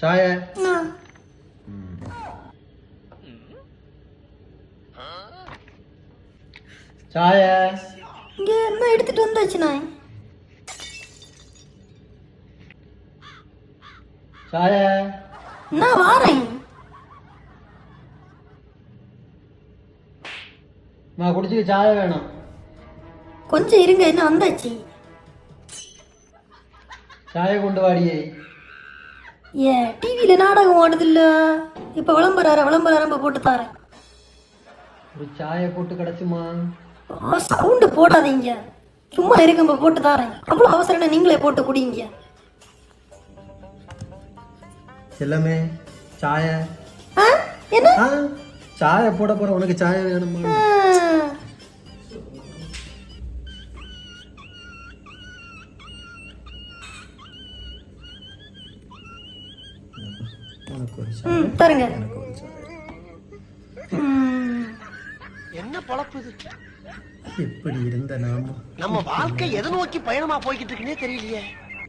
சாய. ஆ. சாய. இங்க என்ன எடுத்துட்டு வந்தாச்சு நான் சாய. நான் வாரேன். நான் குடிச்சுக்க சாய வேணும். கொஞ்சம் இருங்க என்ன வந்தாச்சு? சாய கொண்டு வாடியே. ஏ டிவியில நாடகம் ஓடுது இல்ல இப்ப விளம்பரம் விளம்பரம் ரொம்ப போட்டு தாரேன். ஒரு சாய போட்டு கிடச்சுமா? சவுண்டு போடாதீங்க. சும்மா இருங்க போட்டு தாரேன். அவ்வளோ அவசரம் நீங்களே போட்டு குடிங்க. செல்லமே சாய. என்ன? சாய போட போற உனக்கு சாய வேணுமா? ஒரு எனக்கு ஒரு ம். என்ன பொழப்பு இது? எப்படி இருந்த நாம? நம்ம வாழ்க்கை எதை நோக்கி பயணமா போய்கிட்டு இருக்குன்னே தெரியலையே.